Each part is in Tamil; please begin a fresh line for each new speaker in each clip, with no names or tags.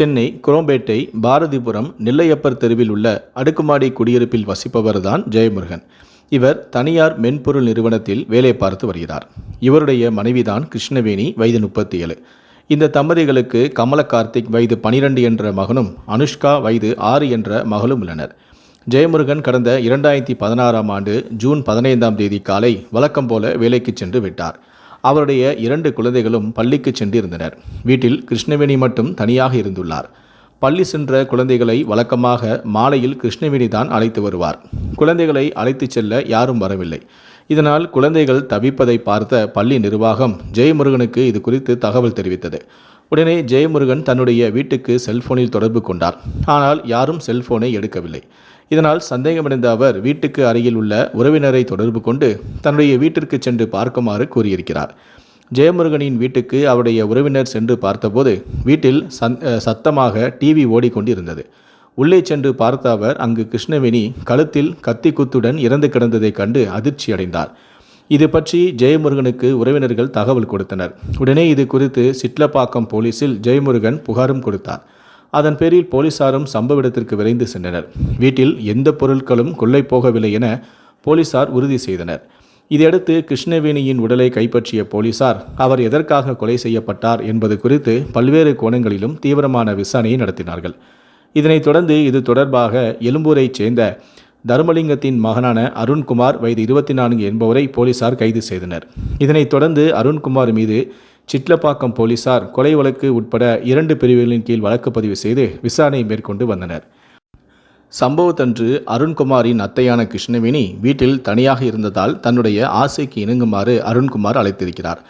சென்னை குரோம்பேட்டை பாரதிபுரம் நெல்லையப்பர் தெருவில் உள்ள அடுக்குமாடி குடியிருப்பில் வசிப்பவர்தான் ஜெயமுருகன். இவர் தனியார் மென்பொருள் நிறுவனத்தில் வேலை பார்த்து வருகிறார். இவருடைய மனைவிதான் கிருஷ்ணவேணி வயது முப்பத்தி ஏழு இந்த தம்பதிகளுக்கு கமல கார்த்திக் வயது பனிரெண்டு என்ற மகனும் அனுஷ்கா வயது ஆறு என்ற மகளும் உள்ளனர். ஜெயமுருகன் கடந்த இரண்டாயிரத்தி பதினாறாம் ஆண்டு ஜூன் பதினைந்தாம் தேதி காலை வழக்கம் போல வேலைக்கு சென்று விட்டார். அவருடைய இரண்டு குழந்தைகளும் பள்ளிக்கு சென்றிருந்தனர். வீட்டில் கிருஷ்ணவேணி மட்டும் தனியாக இருந்துள்ளார். பள்ளி சென்ற குழந்தைகளை வழக்கமாக மாலையில் கிருஷ்ணவேணி தான் அழைத்து வருவார். குழந்தைகளை அழைத்துச் செல்ல யாரும் வரவில்லை. இதனால் குழந்தைகள் தவிப்பதை பார்த்த பள்ளி நிர்வாகம் ஜெயமுருகனுக்கு இது குறித்து தகவல் தெரிவித்தது. உடனே ஜெயமுருகன் தன்னுடைய வீட்டுக்கு செல்போனில் தொடர்பு கொண்டார். ஆனால் யாரும் செல்போனை எடுக்கவில்லை. இதனால் சந்தேகமடைந்த அவர் வீட்டுக்கு அருகில் உள்ள உறவினரை தொடர்பு கொண்டு தன்னுடைய வீட்டிற்கு சென்று பார்க்குமாறு கூறியிருக்கிறார். ஜெயமுருகனின் வீட்டுக்கு அவருடைய உறவினர் சென்று பார்த்தபோது வீட்டில் சந் சத்தமாக டிவி ஓடிக்கொண்டிருந்தது. உள்ளே சென்று பார்த்த அவர் அங்கு கிருஷ்ணவேணி கழுத்தில் கத்தி குத்துடன் இறந்து கிடந்ததைக் கண்டு அதிர்ச்சி அடைந்தார் இது பற்றி ஜெயமுருகனுக்கு உறவினர்கள் தகவல் கொடுத்தனர். உடனே இது குறித்து சிட்லப்பாக்கம் போலீசில் ஜெயமுருகன் புகாரும் கொடுத்தார். அதன் பேரில் போலீசாரும் சம்பவ இடத்திற்கு விரைந்து சென்றனர். வீட்டில் எந்த பொருட்களும் கொள்ளை போகவில்லை என போலீசார் உறுதி செய்தனர். இதையடுத்து கிருஷ்ணவேணியின் உடலை கைப்பற்றிய போலீசார் அவர் எதற்காக கொலை செய்யப்பட்டார் என்பது குறித்து பல்வேறு கோணங்களிலும் தீவிரமான விசாரணையை நடத்தினார்கள். இதனைத் தொடர்ந்து இது தொடர்பாக எழும்பூரைச் சேர்ந்த தர்மலிங்கத்தின் மகனான அருண்குமார் வயது இருபத்தி நான்கு என்பவரை போலீசார் கைது செய்தனர். இதனைத் தொடர்ந்து அருண்குமார் மீது சிட்லப்பாக்கம் போலீசார் கொலை வழக்கு உட்பட இரண்டு பிரிவுகளின் கீழ் வழக்கு பதிவு செய்து விசாரணை மேற்கொண்டு வந்தனர். சம்பவத்தன்று அருண்குமாரின் அத்தையான கிருஷ்ணவேணி வீட்டில் தனியாக இருந்ததால் தன்னுடைய ஆசைக்கு இணங்குமாறு அருண்குமார் அழைத்திருக்கிறார்.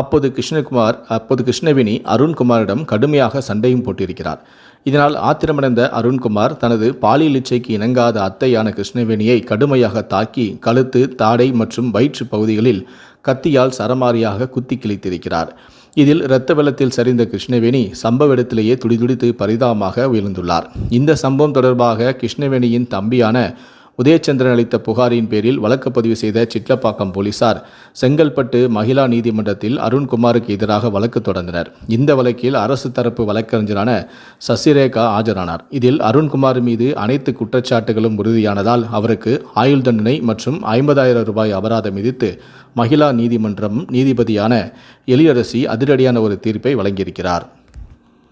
அப்போது கிருஷ்ணகுமார் அப்போது கிருஷ்ணவேணி அருண்குமாரிடம் கடுமையாக சண்டையும் போட்டிருக்கிறார். இதனால் ஆத்திரமடைந்த அருண்குமார் தனது பாலியல் இச்சைக்கு இணங்காத அத்தையான கிருஷ்ணவேணியை கடுமையாக தாக்கி கழுத்து தாடை மற்றும் வயிற்று பகுதிகளில் கத்தியால் சரமாரியாக குத்தி கிழித்திருக்கிறார். இதில் இரத்த வெள்ளத்தில் சரிந்த கிருஷ்ணவேணி சம்பவ இடத்திலேயே துடிதுடித்து பரிதாபமாக உயர்ந்துள்ளார். இந்த சம்பவம் தொடர்பாக கிருஷ்ணவேணியின் தம்பியான உதயச்சந்திரன் அளித்த புகாரின் பேரில் வழக்கு பதிவு செய்த சிட்லப்பாக்கம் போலீசார் செங்கல்பட்டு மகிழா நீதிமன்றத்தில் அருண்குமாருக்கு எதிராக வழக்கு தொடர்ந்தனர். இந்த வழக்கில் அரசு தரப்பு வழக்கறிஞரான சசிரேகா ஆஜரானார். இதில் அருண்குமார் மீது அனைத்து குற்றச்சாட்டுகளும் உறுதியானதால் அவருக்கு ஆயுள் தண்டனை மற்றும் ஐம்பதாயிரம் ரூபாய் அபராதம் விதித்து மகிழா நீதிமன்றம் நீதிபதியான எலியரசி அதிரடியான ஒரு தீர்ப்பை வழங்கியிருக்கிறார்.